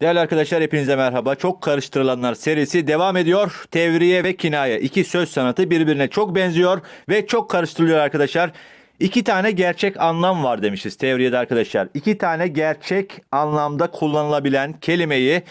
Değerli arkadaşlar hepinize merhaba. Çok karıştırılanlar serisi devam ediyor. Tevriye ve kinaye. iki söz sanatı birbirine çok benziyor ve çok karıştırılıyor arkadaşlar. İki tane gerçek anlam var demişiz tevriyede arkadaşlar. İki tane gerçek anlamda kullanılabilen kelimeyi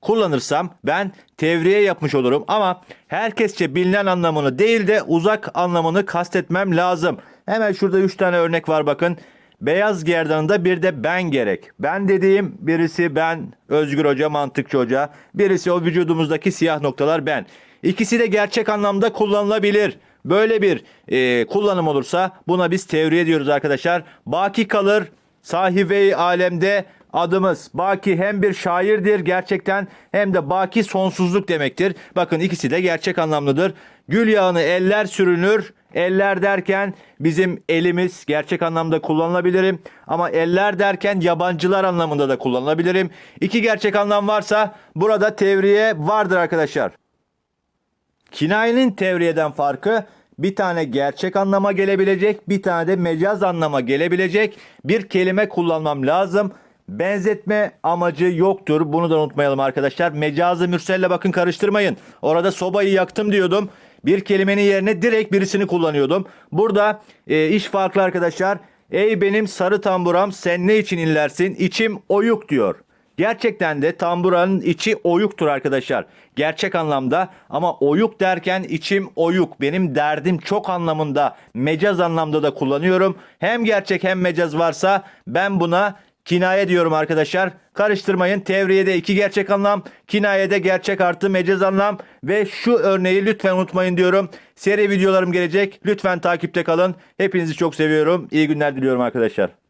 kullanırsam ben tevriye yapmış olurum ama herkesçe bilinen anlamını değil de uzak anlamını kastetmem lazım. Hemen şurada 3 tane örnek var bakın. Beyaz gerdanında bir de ben gerek. Ben dediğim birisi ben, Özgür Hoca, Mantıkçı Hoca. Birisi o vücudumuzdaki siyah noktalar ben. İkisi de gerçek anlamda kullanılabilir. Böyle bir e, kullanım olursa buna biz tevriye diyoruz arkadaşlar. Baki kalır sahibe alemde adımız. Baki hem bir şairdir gerçekten hem de baki sonsuzluk demektir. Bakın ikisi de gerçek anlamlıdır. Gül yağını eller sürünür. Eller derken bizim elimiz gerçek anlamda kullanılabilirim. Ama eller derken yabancılar anlamında da kullanılabilirim. İki gerçek anlam varsa burada tevriye vardır arkadaşlar. Kinayenin tevriyeden farkı bir tane gerçek anlama gelebilecek, bir tane de mecaz anlama gelebilecek bir kelime kullanmam lazım. Benzetme amacı yoktur. Bunu da unutmayalım arkadaşlar. Mecazı mürselle bakın karıştırmayın. Orada sobayı yaktım diyordum. Bir kelimenin yerine direkt birisini kullanıyordum. Burada e, iş farklı arkadaşlar. Ey benim sarı tamburam sen ne için inlersin? İçim oyuk diyor. Gerçekten de tamburanın içi oyuktur arkadaşlar. Gerçek anlamda ama oyuk derken içim oyuk. Benim derdim çok anlamında mecaz anlamda da kullanıyorum. Hem gerçek hem mecaz varsa ben buna kinaye diyorum arkadaşlar. Karıştırmayın. Tevriyede iki gerçek anlam, kinayede gerçek artı mecaz anlam ve şu örneği lütfen unutmayın diyorum. Seri videolarım gelecek. Lütfen takipte kalın. Hepinizi çok seviyorum. İyi günler diliyorum arkadaşlar.